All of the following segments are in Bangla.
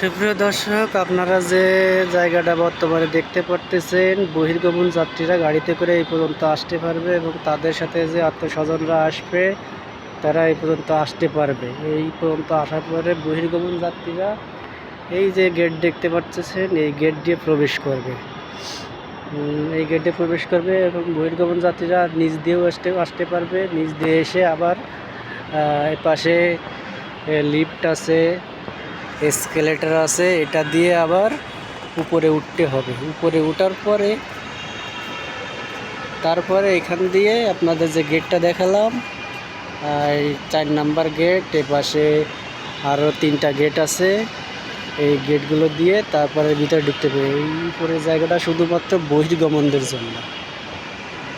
সুপ্রিয় দর্শক, আপনারা যে জায়গাটা বর্তমানে দেখতে পারতেছেন, বহির্গমন যাত্রীরা গাড়িতে করে এই পর্যন্ত আসতে পারবে এবং তাদের সাথে যে আত্মস্বজনরা আসবে, তারা এই পর্যন্ত আসতে পারবে। এই পর্যন্ত আসার পরে বহির্গমন যাত্রীরা এই যে গেট দেখতে পাচ্ছেন এই গেট দিয়ে প্রবেশ করবে। এই গেটে প্রবেশ করবে এবং বহির্গমন যাত্রীরা নিচ দিয়েও আসতে আসতে পারবে। নিচ দিয়ে এসে আবার পাশে লিফট আছে। এসকেলেটার আছে, এটা দিয়ে আবার উপরে উঠতে হবে। উপরে উঠার পরে, তারপরে এখান দিয়ে আপনাদের যে গেটটা দেখালাম আর চার নাম্বার গেট এ পাশে আরও তিনটা গেট আছে। এই গেটগুলো দিয়ে তারপরে ভিতরে ঢুকতে হবে। এই উপরের জায়গাটা শুধুমাত্র বহির্গমনদের জন্য।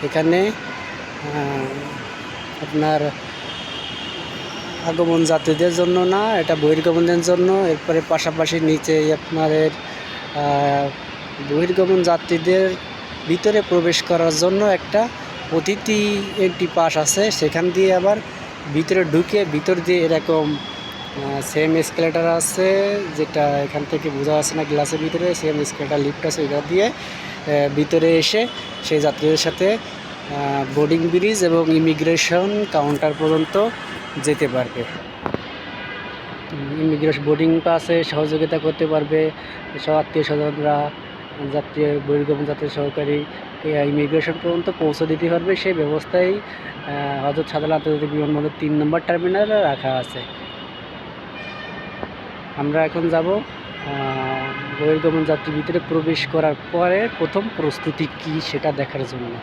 এখানে আপনার আগমন যাত্রীদের জন্য না, এটা বহির্গমনের জন্য। এরপরে পাশাপাশি নিচে আপনার বহির্গমন যাত্রীদের ভিতরে প্রবেশ করার জন্য একটা অতিথি একটি পাস আছে। সেখান দিয়ে আবার ভিতরে ঢুকে ভিতর দিয়ে এরকম সেম স্কেলেটার আছে, যেটা এখান থেকে বোঝা যাচ্ছে না গ্লাসের ভিতরে সেম স্কেলেটার লিফট আছে এটা দিয়ে ভিতরে এসে সেই যাত্রীদের সাথে বোর্ডিং ব্রিজ এবং ইমিগ্রেশন কাউন্টার পর্যন্ত যেতে পারবে। ইমিগ্রেশন বোর্ডিং পাসে সহযোগিতা করতে পারবে। সব আত্মীয় স্বজনরা যাত্রী বহির্গমন যাত্রী সহকারী ইমিগ্রেশন পর্যন্ত পৌঁছে দিতে পারবে। সেই ব্যবস্থাই হজরত সাদাল আন্তর্জাতিক বিমানবন্দর তিন নম্বর টার্মিনালে রাখা আছে। আমরা এখন যাব বহির্গমন যাত্রী ভিতরে প্রবেশ করার পরে প্রথম প্রস্তুতি কী সেটা দেখার জন্য।